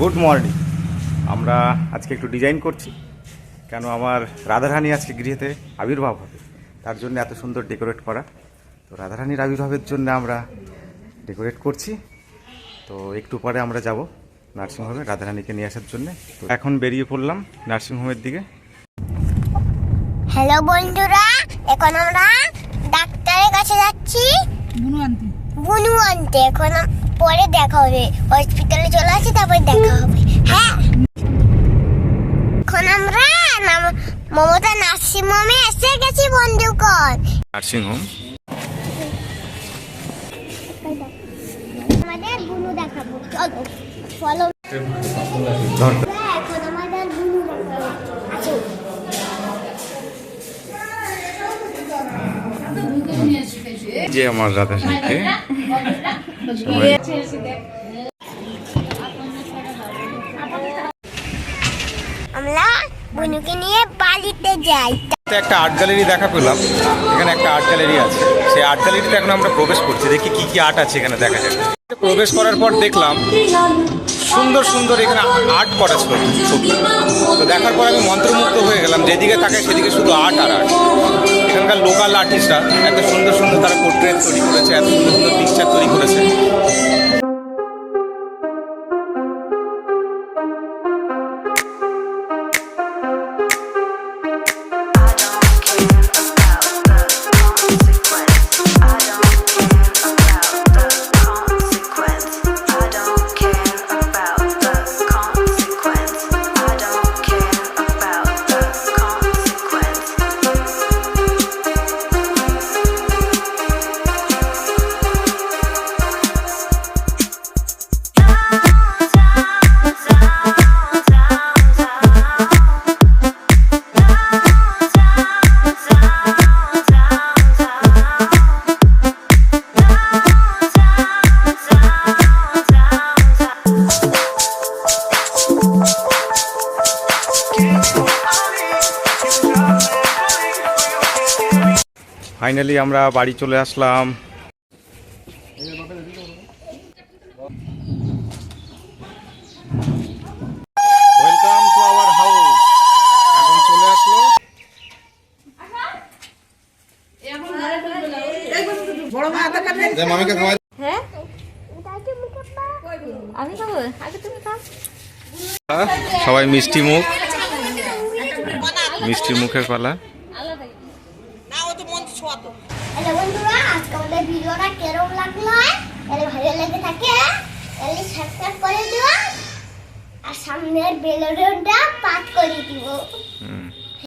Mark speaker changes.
Speaker 1: Good morning. আমরা আজকে একটু ডিজাইন করছি। কেন আমার রাধারানী আজকে গৃহেতে আবির্ভাব হবে। তার জন্য এত সুন্দর ডেকোরেট করা। তো রাধারানীর আবির্ভাবের জন্য আমরা ডেকোরেট করছি। তো একটু পরে আমরা যাব নার্সিংহোমে রাধারানীকে নিয়ে আসার জন্য। তো এখন বেরিয়ে পড়লাম নার্সিংহোমের দিকে।
Speaker 2: হ্যালো বন্ধুরা এখন আমরা ডাক্তারের কাছে যাচ্ছি।
Speaker 3: বুনু আনতে।
Speaker 2: বুনু আনতে এখন পরে দেখা হবে। হসপিটালে চলে আসি তারপর দেখা হবে। হ্যাঁ। এখন আমরা মমতা নার্সিংহোমে এসে গেছি বন্ধুগণ
Speaker 1: নার্সিংহোম?
Speaker 2: আমাদের বুনু দেখাবো। চলো ফলো এখন আমাদের বুনু দেখাবো। আচ্ছা
Speaker 1: যে আমার রাধারানীকে সবাই
Speaker 2: আমরা বুনুকে নিয়ে বাড়িতে যাই।
Speaker 1: একটা আর্ট গ্যালারি দেখা পেলাম এখানে একটা আর্ট গ্যালারি আছে। সেই আর্ট গ্যালারিতে এখন আমরা প্রবেশ করছি। দেখি কি কি আর্ট আছে এখানে দেখা যাক। প্রবেশ করার পর দেখলাম সুন্দর সুন্দর এখানে আর্ট করা ছবি। তো দেখার পর আমি মন্ত্রমুগ্ধ হয়ে গেলাম। যেদিকে তাকাই সেদিকে শুধু আর্ট আর আর্ট এখানকার লোকাল আর্টিস্টরা এত সুন্দর সুন্দর তারা পোর্ট্রেট তৈরি করেছে, এত সুন্দর সুন্দর পিকচার তৈরি করেছে। ফাইনালি আমরা বাড়ি চলে আসলাম। ওয়েলকাম টু আওয়ার হাউস এখন চলে আসলো।
Speaker 3: বড় মা আদা খাবে
Speaker 1: যে মামিকে খাওয়াই।
Speaker 4: আমি খাব? আগে তুমি খাও।
Speaker 1: সবাই মিষ্টি মুখ। মিষ্টি মুখের পালা।
Speaker 2: হ্যালো বন্ধুরা, আজকে আমাদের ভিডিওটা কেরম লাগল তাহলে ভালো লেগে থাকে, তাহলে সাবস্ক্রাইব করে দিও, আর সামনের বেলুনটা পাঠ করে দিব